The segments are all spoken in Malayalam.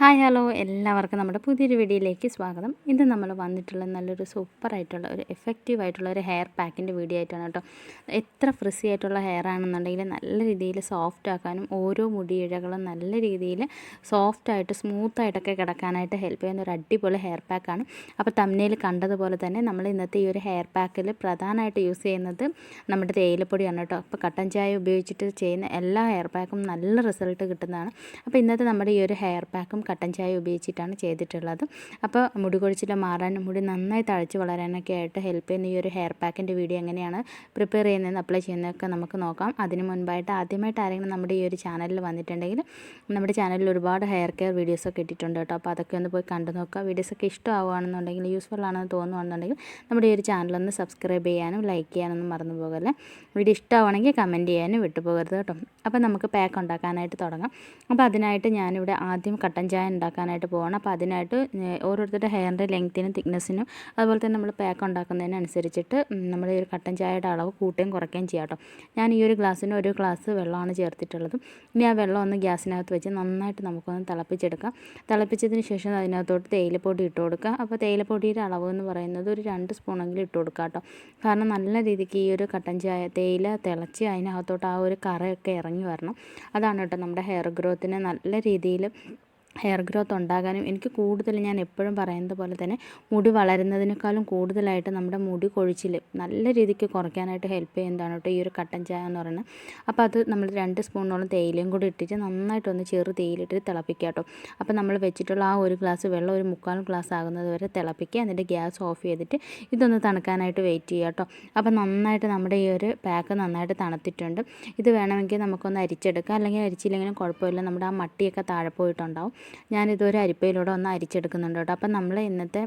Hi hello. എല്ലാവർക്കും നമ്മുടെ പുതിയൊരു വീഡിയോയിലേക്ക് സ്വാഗതം. ഇന്ന് നമ്മൾ വന്നിട്ടുള്ള നല്ലൊരു സൂപ്പർ ആയിട്ടുള്ള ഒരു എഫക്റ്റീവ് ആയിട്ടുള്ള ഒരു ഹെയർ പാക്കിന്റെ വീഡിയോ ആയിട്ടാണ് കേട്ടോ. എത്ര ഫ്രിസി ആയിട്ടുള്ള ഹെയർ ആണെന്നുണ്ടെങ്കിൽ നല്ല രീതിയിൽ സോഫ്റ്റ് ആക്കാനും ഓരോ മുടിയിഴകളും നല്ല രീതിയിൽ സോഫ്റ്റ് ആയിട്ട് സ്മൂത്ത് ആയിട്ടൊക്കെ കിടക്കാനായിട്ട് ഹെൽപ്പ് ചെയ്യുന്ന ഒരു അടിപൊളി ഹെയർ പാക്കാണ് അപ്പോൾ തമ്മിൽ കണ്ടതുപോലെ തന്നെ നമ്മൾ ഇന്നത്തെ ഈ ഒരു ഹെയർ പാക്കിൽ പ്രധാനമായിട്ട് യൂസ് ചെയ്യുന്നത് നമ്മുടെ തേയിലപ്പൊടിയാണ് കേട്ടോ. അപ്പോൾ കട്ടൻ ചായ ഉപയോഗിച്ചിട്ട് ചെയ്യുന്ന എല്ലാ ഹെയർ പാക്കും നല്ല റിസൾട്ട് കിട്ടുന്നതാണ്. അപ്പോൾ ഇന്നത്തെ നമ്മുടെ ഈ ഒരു ഹെയർ പാക്കും കട്ടൻ ചായ ഉപയോഗിച്ചിട്ടാണ് ചെയ്തിട്ടുള്ളത്. അപ്പോൾ മുടി കൊഴിച്ചിൽ മാറാനും മുടി നന്നായി തഴച്ച് വളരാനൊക്കെ ആയിട്ട് ഹെൽപ്പ് ചെയ്യുന്ന ഈ ഒരു ഹെയർ പാക്കിന്റെ വീഡിയോ എങ്ങനെയാണ് പ്രിപ്പയർ ചെയ്യുന്നതെന്ന് അപ്ലൈ ചെയ്യുന്നതൊക്കെ നമുക്ക് നോക്കാം. അതിന് മുൻപായിട്ട് ആദ്യമായിട്ട് ആരെങ്കിലും നമ്മുടെ ഈ ഒരു ചാനലിൽ വന്നിട്ടുണ്ടെങ്കിൽ നമ്മുടെ ചാനലിൽ ഒരുപാട് ഹെയർ കെയർ വീഡിയോസൊക്കെ ഇട്ടിട്ടുണ്ട് കേട്ടോ. അപ്പോൾ അതൊക്കെ ഒന്ന് പോയി കണ്ടു നോക്കുക. വീഡിയോസൊക്കെ ഇഷ്ടമാവുകയാണെന്നുണ്ടെങ്കിൽ യൂസ്ഫുൾ ആണെന്ന് തോന്നുകയാണെന്നുണ്ടെങ്കിൽ നമ്മുടെ ഈ ഒരു ചാനലൊന്ന് സബ്സ്ക്രൈബ് ചെയ്യാനും ലൈക്ക് ചെയ്യാനൊന്നും മറന്നു പോകല്ലേ. വീഡിയോ ഇഷ്ടമാണെങ്കിൽ കമന്റ് ചെയ്യാനും വിട്ടുപോകരുത് കേട്ടോ. അപ്പോൾ നമുക്ക് പാക്ക് ഉണ്ടാക്കാനായിട്ട് തുടങ്ങാം. അപ്പോൾ അതിനായിട്ട് ഞാനിവിടെ ആദ്യം കട്ടൻ ചായ ഉണ്ടാക്കാനായിട്ട് പോകണം അപ്പോൾ അതിനായിട്ട് ഓരോരുത്തരുടെ ഹെയറിന്റെ ലെങ്ത്തിനും തിക്നെസ്സിനും അതുപോലെ തന്നെ നമ്മൾ പാക്ക് ഉണ്ടാക്കുന്നതിനനുസരിച്ചിട്ട് നമ്മൾ ഈ ഒരു കട്ടൻ ചായയുടെ അളവ് കൂട്ടുകയും കുറയ്ക്കുകയും ചെയ്യാം കേട്ടോ. ഞാൻ ഈ ഒരു ഗ്ലാസ്സിന് ഒരു ഗ്ലാസ് വെള്ളമാണ് ചേർത്തിട്ടുള്ളത്. ഇനി ആ വെള്ളം ഒന്ന് ഗ്യാസിനകത്ത് വെച്ച് നന്നായിട്ട് നമുക്കൊന്ന് തിളപ്പിച്ചെടുക്കാം. തിളപ്പിച്ചതിന് ശേഷം അതിനകത്തോട്ട് തേയിലപ്പൊടി ഇട്ട് കൊടുക്കുക. അപ്പോൾ തേയിലപ്പൊടിയുടെ അളവ് എന്ന് പറയുന്നത് ഒരു രണ്ട് സ്പൂണെങ്കിലും ഇട്ട് കൊടുക്കുക കേട്ടോ. കാരണം നല്ല രീതിക്ക് ഈ ഒരു കട്ടൻ ചായ തേയില തിളച്ച് അതിനകത്തോട്ട് ആ ഒരു കറയൊക്കെ ഇറങ്ങി വരണം. അതാണ് കേട്ടോ നമ്മുടെ ഹെയർ ഗ്രോത്തിന് നല്ല രീതിയിൽ ഹെയർ ഗ്രോത്ത് ഉണ്ടാകാനും എനിക്ക് കൂടുതൽ ഞാൻ എപ്പോഴും പറയുന്നത് പോലെ തന്നെ മുടി വളരുന്നതിനേക്കാളും കൂടുതലായിട്ട് നമ്മുടെ മുടി കൊഴിച്ചിൽ നല്ല രീതിക്ക് കുറയ്ക്കാനായിട്ട് ഹെൽപ്പ് ചെയ്യുന്നതാണ് കേട്ടോ ഈ ഒരു കട്ടൻ ചായ എന്ന് പറയുന്നത്. അപ്പോൾ അത് നമ്മൾ രണ്ട് സ്പൂണോളം തേയിലയും കൂടി ഇട്ടിട്ട് നന്നായിട്ടൊന്ന് ചെറു തേയിലിട്ട് തിളപ്പിക്കുക കേട്ടോ. അപ്പോൾ നമ്മൾ വെച്ചിട്ടുള്ള ആ ഒരു ഗ്ലാസ് വെള്ളം ഒരു മുക്കാൽ ഗ്ലാസ് ആകുന്നത് വരെ തിളപ്പിക്കുക. എന്നിട്ട് ഗ്യാസ് ഓഫ് ചെയ്തിട്ട് ഇതൊന്ന് തണുക്കാനായിട്ട് വെയിറ്റ് ചെയ്യുക കേട്ടോ. അപ്പോൾ നന്നായിട്ട് നമ്മുടെ ഈ ഒരു പാക്ക് നന്നായിട്ട് തണുത്തിട്ടുണ്ട്. ഇത് വേണമെങ്കിൽ നമുക്കൊന്ന് അരിച്ചെടുക്കാം. അല്ലെങ്കിൽ അരിച്ചില്ലെങ്കിലും കുഴപ്പമില്ല. നമ്മുടെ ആ മട്ടിയൊക്കെ താഴെ പോയിട്ടുണ്ടാവും. ഞാനിതൊരു അരിപ്പയിലൂടെ ഒന്ന് അരിച്ചെടുക്കുന്നുണ്ട് കേട്ടോ. അപ്പം നമ്മൾ ഇന്നത്തെ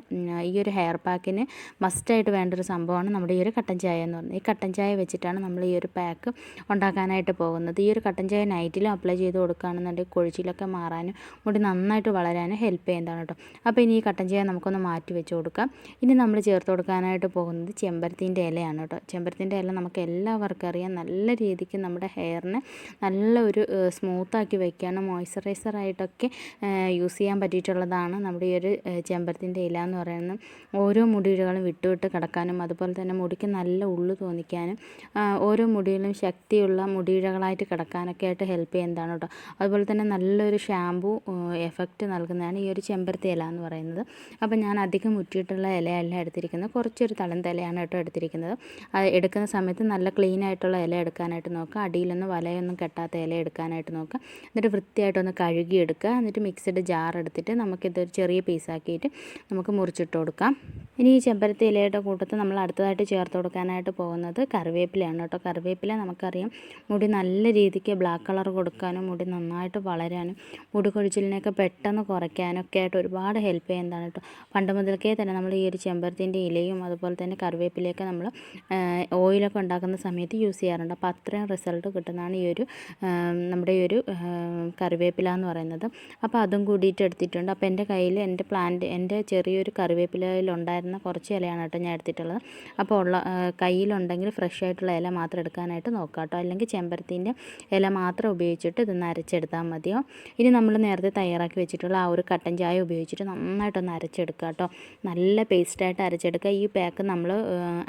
ഈ ഒരു ഹെയർ പാക്കിന് മസ്റ്റായിട്ട് വേണ്ട ഒരു സംഭവമാണ് നമ്മുടെ ഈ ഒരു കട്ടൻ ചായ എന്ന് പറയുന്നത് ഈ കട്ടൻ ചായ വെച്ചിട്ടാണ് നമ്മൾ ഈ ഒരു പാക്ക് ഉണ്ടാക്കാനായിട്ട് പോകുന്നത്. ഈ ഒരു കട്ടൻ ചായ നൈറ്റിലും അപ്ലൈ ചെയ്ത് കൊടുക്കുകയാണെന്നുണ്ടെങ്കിൽ കൊഴിച്ചിലൊക്കെ മാറാനും മുടി നന്നായിട്ട് വളരാനും ഹെൽപ്പ് ചെയ്യുന്നതാണ് കേട്ടോ. അപ്പോൾ ഇനി ഈ കട്ടൻ ചായ നമുക്കൊന്ന് മാറ്റി വെച്ച് കൊടുക്കാം. ഇനി നമ്മൾ ചേർത്ത് കൊടുക്കാനായിട്ട് പോകുന്നത് ചെമ്പരത്തിന്റെ ഇലയാണ് കേട്ടോ. ചെമ്പരത്തിന്റെ ഇല നമുക്ക് എല്ലാവർക്കും അറിയാം. നല്ല രീതിക്ക് നമ്മുടെ ഹെയറിനെ നല്ല ഒരു സ്മൂത്താക്കി വയ്ക്കാനും മോയ്സ്ചറൈസറായിട്ടൊക്കെ യൂസ് ചെയ്യാൻ പറ്റിയിട്ടുള്ളതാണ് നമ്മുടെ ഈ ഒരു ചെമ്പരത്തിന്റെ ഇല എന്ന് പറയുന്നത്. ഓരോ മുടിയിഴകളും വിട്ടു വിട്ട് കിടക്കാനും അതുപോലെ തന്നെ മുടിക്ക് നല്ല ഉള്ളു തോന്നിക്കാനും ഓരോ മുടിയിലും ശക്തിയുള്ള മുടിയിഴകളായിട്ട് കിടക്കാനൊക്കെ ആയിട്ട് ഹെൽപ്പ് ചെയ്യുന്നതാണ് കേട്ടോ. അതുപോലെ തന്നെ നല്ലൊരു ഷാമ്പു എഫക്റ്റ് നൽകുന്നതാണ് ഈ ഒരു ചെമ്പരത്തി ഇല എന്ന് പറയുന്നത്. അപ്പോൾ ഞാൻ അധികം മുറ്റിയിട്ടുള്ള ഇലയല്ല എടുത്തിരിക്കുന്നത്. കുറച്ചൊരു തളം തലയാണ് കേട്ടോ എടുത്തിരിക്കുന്നത്. എടുക്കുന്ന സമയത്ത് നല്ല ക്ലീൻ ആയിട്ടുള്ള ഇല എടുക്കാനായിട്ട് നോക്കുക. അടിയിലൊന്നും വലയൊന്നും കെട്ടാത്ത ഇല എടുക്കാനായിട്ട് നോക്കുക. എന്നിട്ട് വൃത്തിയായിട്ടൊന്ന് കഴുകിയെടുക്കുക. എന്നിട്ട് മിക്സഡ് ജാർ എടുത്തിട്ട് നമുക്കിതൊരു ചെറിയ പീസാക്കിയിട്ട് നമുക്ക് മുറിച്ചിട്ട് കൊടുക്കാം. ഇനി ഈ ചെമ്പരത്തി ഇലയുടെ കൂട്ടത്തിൽ നമ്മൾ അടുത്തതായിട്ട് ചേർത്ത് കൊടുക്കാനായിട്ട് പോകുന്നത് കറിവേപ്പിലയാണ് കേട്ടോ. കറിവേപ്പില നമുക്കറിയാം മുടി നല്ല രീതിക്ക് ബ്ലാക്ക് കളർ കൊടുക്കാനും മുടി നന്നായിട്ട് വളരാനും മുടി കൊഴിച്ചിലിനെയൊക്കെ പെട്ടെന്ന് കുറയ്ക്കാനൊക്കെ ആയിട്ട് ഒരുപാട് ഹെൽപ്പ് ചെയ്യുന്നതാണ് കേട്ടോ. പണ്ട് മുതൽക്കേ തന്നെ നമ്മൾ ഈ ഒരു ചെമ്പരത്തിന്റെ ഇലയും അതുപോലെ തന്നെ കറിവേപ്പിലയൊക്കെ നമ്മൾ ഓയിലൊക്കെ ഉണ്ടാക്കുന്ന സമയത്ത് യൂസ് ചെയ്യാറുണ്ട്. അപ്പോൾ അത്രയും റിസൾട്ട് കിട്ടുന്നതാണ് ഈ ഒരു നമ്മുടെ ഈ ഒരു കറിവേപ്പില എന്ന് പറയുന്നത്. അപ്പോൾ അതും കൂടിയിട്ട് എടുത്തിട്ടുണ്ട്. അപ്പോൾ എന്റെ കയ്യിൽ എന്റെ പ്ലാന്റ് എന്റെ ചെറിയൊരു കറിവേപ്പിലയിലുണ്ടായിരുന്ന കുറച്ച് ഇലയാണ് കേട്ടോ ഞാൻ എടുത്തിട്ടുള്ളത്. അപ്പോൾ ഉള്ള കയ്യിലുണ്ടെങ്കിൽ ഫ്രഷ് ആയിട്ടുള്ള ഇല മാത്രം എടുക്കാനായിട്ട് നോക്കാം കേട്ടോ. അല്ലെങ്കിൽ ചെമ്പരത്തിന്റെ ഇല മാത്രം ഉപയോഗിച്ചിട്ട് ഇതൊന്ന് അരച്ചെടുത്താൽ മതിയോ. ഇനി നമ്മൾ നേരത്തെ തയ്യാറാക്കി വെച്ചിട്ടുള്ള ആ ഒരു കട്ടൻ ചായ ഉപയോഗിച്ചിട്ട് നന്നായിട്ടൊന്ന് അരച്ചെടുക്കുക കേട്ടോ. നല്ല പേസ്റ്റായിട്ട് അരച്ചെടുക്കുക. ഈ പാക്ക് നമ്മൾ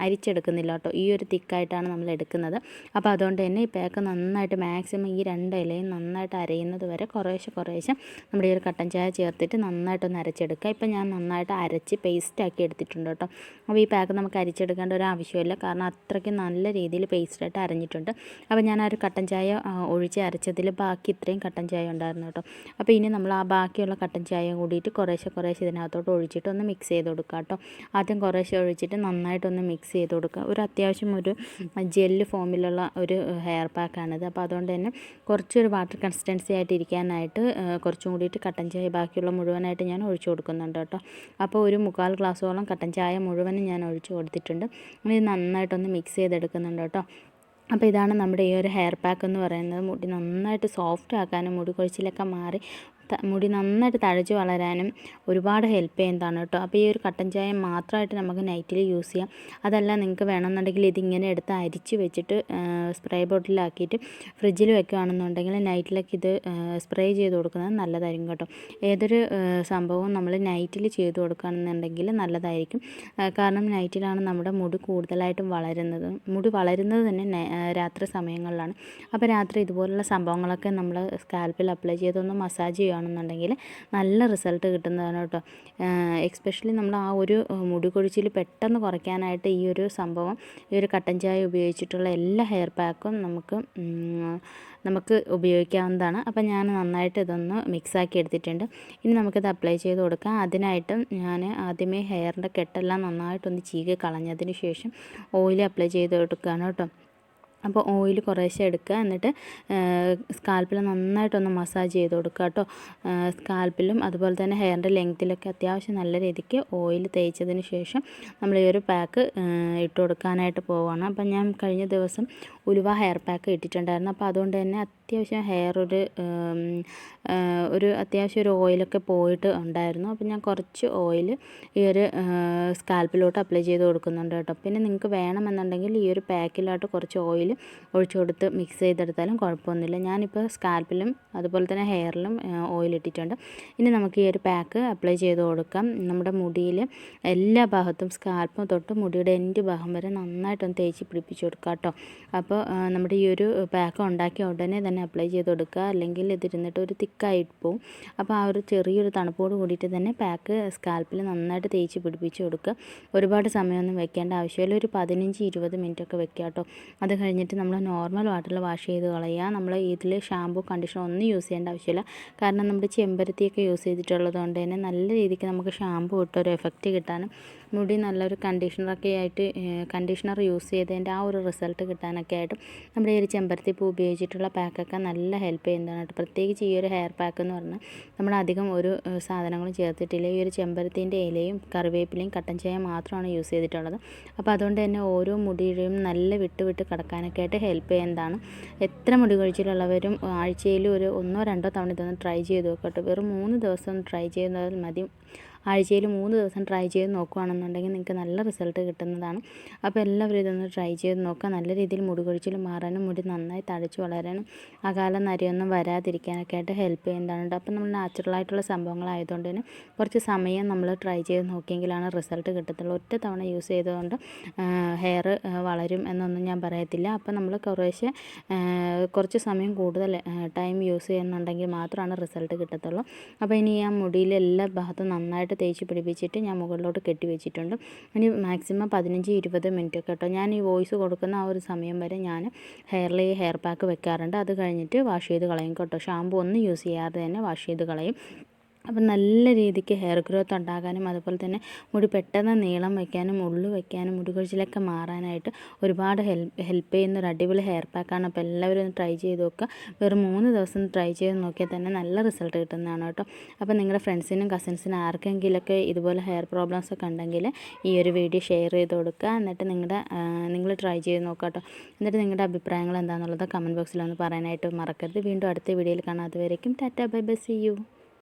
അരിച്ചെടുക്കുന്നില്ല കേട്ടോ. ഈ ഒരു തിക്കായിട്ടാണ് നമ്മൾ എടുക്കുന്നത്. അപ്പോൾ അതുകൊണ്ട് തന്നെ ഈ പാക്ക് നന്നായിട്ട് മാക്സിമം ഈ രണ്ട് ഇലയും നന്നായിട്ട് അരയുന്നത് വരെ കുറേശ്ശെ കുറേശ്ശെ നമ്മുടെ ഈ ഒരു കട്ടൻ ചായ ചേർത്തിട്ട് നന്നായിട്ടൊന്ന് അരച്ചെടുക്കുക. ഇപ്പം ഞാൻ നന്നായിട്ട് അരച്ച് പേസ്റ്റാക്കി എടുത്തിട്ടുണ്ട്. കേട്ടോ. അപ്പോൾ ഈ പാക്ക് നമുക്ക് അരിച്ചെടുക്കേണ്ട ഒരു ആവശ്യമില്ല. കാരണം അത്രയ്ക്ക് നല്ല രീതിയിൽ പേസ്റ്റായിട്ട് അരഞ്ഞിട്ടുണ്ട്. അപ്പോൾ ഞാൻ ആ ഒരു കട്ടൻ ചായ ഒഴിച്ച് അരച്ചതിൽ ബാക്കി ഇത്രയും കട്ടൻ ചായ ഉണ്ടായിരുന്നു കേട്ടോ. അപ്പോൾ ഇനി നമ്മൾ ആ ബാക്കിയുള്ള കട്ടൻ ചായ കൂടിയിട്ട് കുറേശ്ശെ കുറേശ്ശെ ഇതിനകത്തോട്ട് ഒഴിച്ചിട്ട് ഒന്ന് മിക്സ് ചെയ്ത് കൊടുക്കുക കേട്ടോ. ആദ്യം കുറേശ്ശെ ഒഴിച്ചിട്ട് നന്നായിട്ടൊന്ന് മിക്സ് ചെയ്ത് കൊടുക്കുക. ഒരു അത്യാവശ്യം ഒരു ജെല്ല് ഫോമിലുള്ള ഒരു ഹെയർ പാക്കാണിത് അപ്പോൾ അതുകൊണ്ട് തന്നെ കുറച്ചൊരു വാട്ടർ കൺസിസ്റ്റൻസി ആയിട്ട് ഇരിക്കാനായിട്ട് കുറച്ചും കൂടിയിട്ട് കട്ടൻ ചായ ബാക്കിയുള്ള മുഴുവനായിട്ട് ഞാൻ ഒഴിച്ചു കൊടുക്കുന്നുണ്ട് കേട്ടോ. അപ്പോൾ ഒരു മുക്കാൽ ഗ്ലാസ്സോളം കട്ടൻ ചായ മുഴുവനും ഞാൻ ഒഴിച്ചു കൊടുത്തിട്ടുണ്ട്. ഇത് നന്നായിട്ടൊന്ന് മിക്സ് ചെയ്തെടുക്കുന്നുണ്ട് കേട്ടോ. അപ്പോൾ ഇതാണ് നമ്മുടെ ഈ ഒരു ഹെയർ പാക്ക് എന്ന് പറയുന്നത്. മുടി നന്നായിട്ട് സോഫ്റ്റ് ആക്കാനും മുടി കൊഴിച്ചിലൊക്കെ മാറി മുടി നന്നായിട്ട് തഴച്ച് വളരാനും ഒരുപാട് ഹെൽപ്പ് ചെയ്യുന്നതാണ് കേട്ടോ. അപ്പോൾ ഈ ഒരു കട്ടൻ ചായ മാത്രമായിട്ട് നമുക്ക് നൈറ്റിൽ യൂസ് ചെയ്യാം. അതല്ല നിങ്ങൾക്ക് വേണമെന്നുണ്ടെങ്കിൽ ഇതിങ്ങനെ എടുത്ത് അരിച്ച് വെച്ചിട്ട് സ്പ്രേ ബോട്ടിലാക്കിയിട്ട് ഫ്രിഡ്ജിൽ വെക്കുകയാണെന്നുണ്ടെങ്കിൽ നൈറ്റിലൊക്കെ ഇത് സ്പ്രേ ചെയ്ത് കൊടുക്കുന്നത് നല്ലതായിരിക്കും കേട്ടോ. ഏതൊരു സംഭവവും നമ്മൾ നൈറ്റിൽ ചെയ്ത് കൊടുക്കുകയാണെന്നുണ്ടെങ്കിൽ നല്ലതായിരിക്കും. കാരണം നൈറ്റിലാണ് നമ്മുടെ മുടി കൂടുതലായിട്ടും വളരുന്നത്. മുടി വളരുന്നത് തന്നെ രാത്രി സമയങ്ങളിലാണ്. അപ്പോൾ രാത്രി ഇതുപോലുള്ള സംഭവങ്ങളൊക്കെ നമ്മൾ സ്കാൽപ്പിൽ അപ്ലൈ ചെയ്തൊന്ന് മസാജ് ചെയ്യുകയാണെന്നുണ്ടെങ്കിൽ നല്ല റിസൾട്ട് കിട്ടുന്നതാണ് കേട്ടോ. എക്സ്പെഷ്യലി നമ്മൾ ആ ഒരു മുടി കൊഴിച്ചിൽ പെട്ടെന്ന് കുറയ്ക്കാനായിട്ട് ഈ ഒരു സംഭവം ഈ ഒരു കട്ടൻ ചായ ഉപയോഗിച്ചിട്ടുള്ള എല്ലാ ഹെയർ പാക്കും നമുക്ക് നമുക്ക് ഉപയോഗിക്കാവുന്നതാണ്. അപ്പോൾ ഞാൻ നന്നായിട്ട് ഇതൊന്ന് മിക്സാക്കി എടുത്തിട്ടുണ്ട്. ഇനി നമുക്കിത് അപ്ലൈ ചെയ്ത് കൊടുക്കാം. അതിനായിട്ട് ഞാൻ ആദ്യമേ ഹെയറിന്റെ കെട്ടെല്ലാം നന്നായിട്ടൊന്ന് ചീകി കളഞ്ഞതിന് ശേഷം ഓയിൽ അപ്ലൈ ചെയ്ത് കൊടുക്കുകയാണ് കേട്ടോ. അപ്പോൾ ഓയിൽ കുറേശ്ശെ എടുക്കുക. എന്നിട്ട് സ്കാൽപ്പിൽ നന്നായിട്ടൊന്ന് മസാജ് ചെയ്ത് കൊടുക്കുക കേട്ടോ. സ്കാൽപ്പിലും അതുപോലെ തന്നെ ഹെയറിന്റെ ലെങ്ത്തിലൊക്കെ അത്യാവശ്യം നല്ല രീതിക്ക് ഓയിൽ തേച്ചതിന് ശേഷം നമ്മൾ ഈ ഒരു പാക്ക് ഇട്ട് കൊടുക്കാനായിട്ട് പോവുകയാണ് അപ്പം ഞാൻ കഴിഞ്ഞ ദിവസം ഉലുവ ഹെയർ പാക്ക് ഇട്ടിട്ടുണ്ടായിരുന്നു. അപ്പോൾ അതുകൊണ്ട് തന്നെ അത്യാവശ്യം ഹെയർ ഒരു ഒരു അത്യാവശ്യം ഒരു ഓയിലൊക്കെ പോയിട്ട് ഉണ്ടായിരുന്നു. അപ്പോൾ ഞാൻ കുറച്ച് ഓയിൽ ഈ ഒരു സ്കാൽപ്പിലോട്ട് അപ്ലൈ ചെയ്ത് കൊടുക്കുന്നുണ്ട് കേട്ടോ. പിന്നെ നിങ്ങൾക്ക് വേണമെന്നുണ്ടെങ്കിൽ ഈ ഒരു പാക്കിലോട്ട് കുറച്ച് ഓയിൽ ഒഴിച്ചു കൊടുത്ത് മിക്സ് ചെയ്തെടുത്താലും കുഴപ്പമൊന്നുമില്ല. ഞാനിപ്പോൾ സ്കാൽപ്പിലും അതുപോലെ തന്നെ ഹെയറിലും ഓയിൽ ഇട്ടിട്ടുണ്ട്. ഇനി നമുക്ക് ഈ ഒരു പാക്ക് അപ്ലൈ ചെയ്ത് കൊടുക്കാം. നമ്മുടെ മുടിയിൽ എല്ലാ ഭാഗത്തും സ്കാൽപ്പും തൊട്ട് മുടിയുടെ എൻഡ് ഭാഗം വരെ നന്നായിട്ടൊന്ന് തേച്ച് പിടിപ്പിച്ച് കൊടുക്കുക കേട്ടോ. അപ്പോൾ നമ്മുടെ ഈ ഒരു പാക്ക് ഉണ്ടാക്കിയ ഉടനെ തന്നെ അപ്ലൈ ചെയ്ത് കൊടുക്കുക. അല്ലെങ്കിൽ ഇതിരുന്നിട്ട് ഒരു തിക്കായിട്ട് പോവും. അപ്പോൾ ആ ഒരു ചെറിയൊരു തണുപ്പോട് കൂടിയിട്ട് തന്നെ പാക്ക് സ്കാൽപ്പിൽ നന്നായിട്ട് തേച്ച് പിടിപ്പിച്ച് കൊടുക്കുക. ഒരുപാട് സമയമൊന്നും വെക്കേണ്ട ആവശ്യമില്ല. ഒരു പതിനഞ്ച് ഇരുപത് മിനിറ്റ് ഒക്കെ വെക്കുക കേട്ടോ. അത് കഴിഞ്ഞിട്ട് നമ്മൾ നോർമൽ വാട്ടറിൽ വാഷ് ചെയ്ത് കളയുക. നമ്മൾ ഇതിൽ ഷാമ്പു കണ്ടീഷണർ ഒന്നും യൂസ് ചെയ്യേണ്ട ആവശ്യമില്ല. കാരണം നമ്മുടെ ചെമ്പരത്തിയൊക്കെ യൂസ് ചെയ്തിട്ടുള്ളത് കൊണ്ട് തന്നെ നല്ല രീതിക്ക് നമുക്ക് ഷാമ്പു ഇട്ട് ഒരു എഫക്റ്റ് കിട്ടാനും മുടി നല്ലൊരു കണ്ടീഷണറൊക്കെ ആയിട്ട് കണ്ടീഷണർ യൂസ് ചെയ്തതിന്റെ ആ ഒരു റിസൾട്ട് കിട്ടാനൊക്കെ ആയിട്ട് നമ്മുടെ ഈ ഒരു ചെമ്പരത്തി പൂ ഉപയോഗിച്ചിട്ടുള്ള പാക്കൊക്കെ നല്ല ഹെൽപ്പ് ചെയ്യുന്നതാണ് കേട്ടോ. പ്രത്യേകിച്ച് ഈ ഒരു ഹെയർ പാക്ക് എന്ന് പറഞ്ഞാൽ നമ്മൾ അധികം ഒരു സാധനങ്ങളും ചേർത്തിട്ടില്ല. ഈ ഒരു ചെമ്പരത്തിന്റെ ഇലയും കറിവേപ്പിലയും കട്ടൻ ചായ മാത്രമാണ് യൂസ് ചെയ്തിട്ടുള്ളത്. അപ്പോൾ അതുകൊണ്ട് തന്നെ ഓരോ മുടിയുടെയും നല്ല വിട്ട് വിട്ട് ആയിട്ട് ഹെൽപ്പ് ചെയ്യുന്നതാണ്. എത്ര മുടി കൊഴിച്ചിലുള്ളവരും ആഴ്ചയിൽ ഒരു ഒന്നോ രണ്ടോ തവണ ഇതൊന്ന് ട്രൈ ചെയ്ത് നോക്കട്ടെ. വെറും മൂന്ന് ദിവസം ട്രൈ ചെയ്യുന്നത് മതി. ആഴ്ചയിൽ മൂന്ന് ദിവസം ട്രൈ ചെയ്ത് നോക്കുകയാണെന്നുണ്ടെങ്കിൽ നിങ്ങൾക്ക് നല്ല റിസൾട്ട് കിട്ടുന്നതാണ്. അപ്പോൾ എല്ലാവരും ഇതൊന്ന് ട്രൈ ചെയ്ത് നോക്കുക. നല്ല രീതിയിൽ മുടി കൊഴിച്ചിൽ മാറാനും മുടി നന്നായി തഴച്ച് വളരാനും അകാല നരയൊന്നും വരാതിരിക്കാനൊക്കെ ആയിട്ട് ഹെൽപ്പ് ചെയ്യുന്നതാണ് അപ്പോൾ നമ്മൾ നാച്ചുറലായിട്ടുള്ള സംഭവങ്ങളായതുകൊണ്ട് തന്നെ കുറച്ച് സമയം നമ്മൾ ട്രൈ ചെയ്ത് നോക്കിയെങ്കിലാണ് റിസൾട്ട് കിട്ടത്തുള്ളൂ. ഒറ്റ തവണ യൂസ് ചെയ്തുകൊണ്ട് ഹെയർ വളരും എന്നൊന്നും ഞാൻ പറയത്തില്ല. അപ്പോൾ നമ്മൾ കുറേശ്ശെ കുറച്ച് സമയം കൂടുതൽ ടൈം യൂസ് ചെയ്യുന്നുണ്ടെങ്കിൽ മാത്രമാണ് റിസൾട്ട് കിട്ടത്തുള്ളൂ. അപ്പോൾ ഇനി ആ മുടിയിൽ എല്ലാ ഭാഗത്തും നന്നായിട്ട് തേച്ച് പിടിപ്പിച്ചിട്ട് ഞാൻ മുകളിലോട്ട് കെട്ടി വെച്ചിട്ടുണ്ട്. ഇനി മാക്സിമം പതിനഞ്ച് ഇരുപത് മിനിറ്റ് കേട്ടോ ഞാൻ ഈ വോയിസ് കൊടുക്കുന്ന ആ ഒരു സമയം വരെ ഞാൻ ഹെയറിൽ ഹെയർ പാക്ക് വെക്കാറുണ്ട്. അത് കഴിഞ്ഞിട്ട് വാഷ് ചെയ്ത് കളയും കേട്ടോ ഷാമ്പു ഒന്നും യൂസ് ചെയ്യാതെ തന്നെ വാഷ് ചെയ്ത് കളയും. അപ്പം നല്ല രീതിക്ക് ഹെയർ ഗ്രോത്ത് ഉണ്ടാകാനും അതുപോലെ തന്നെ മുടി പെട്ടെന്ന് നീളം വയ്ക്കാനും ഉള്ളു വയ്ക്കാനും മുടി കൊഴിച്ചിലൊക്കെ മാറാനായിട്ട് ഒരുപാട് ഹെൽപ്പ് ഹെൽപ്പ് ചെയ്യുന്ന ഒരു അടിപൊളി ഹെയർ പാക്കാണ് അപ്പോൾ എല്ലാവരും ഒന്ന് ട്രൈ ചെയ്ത് നോക്കുക. വെറും മൂന്ന് ദിവസം ട്രൈ ചെയ്ത് നോക്കിയാൽ തന്നെ നല്ല റിസൾട്ട് കിട്ടുന്നതാണ് കേട്ടോ. അപ്പോൾ നിങ്ങളുടെ ഫ്രണ്ട്സിനും കസിൻസിനും ആർക്കെങ്കിലുമൊക്കെ ഇതുപോലെ ഹെയർ പ്രോബ്ലംസ് ഒക്കെ ഉണ്ടെങ്കിൽ ഈ ഒരു വീഡിയോ ഷെയർ ചെയ്ത് കൊടുക്കുക. എന്നിട്ട് നിങ്ങളുടെ നിങ്ങൾ ട്രൈ ചെയ്ത് നോക്കുക കേട്ടോ. എന്നിട്ട് നിങ്ങളുടെ അഭിപ്രായങ്ങൾ എന്താണെന്നുള്ളത് കമന്റ് ബോക്സിൽ ഒന്ന് പറയാനായിട്ട് മറക്കരുത്. വീണ്ടും അടുത്ത വീഡിയോയിൽ കാണാം. അതുവരേക്കും tata. Bye bye. See you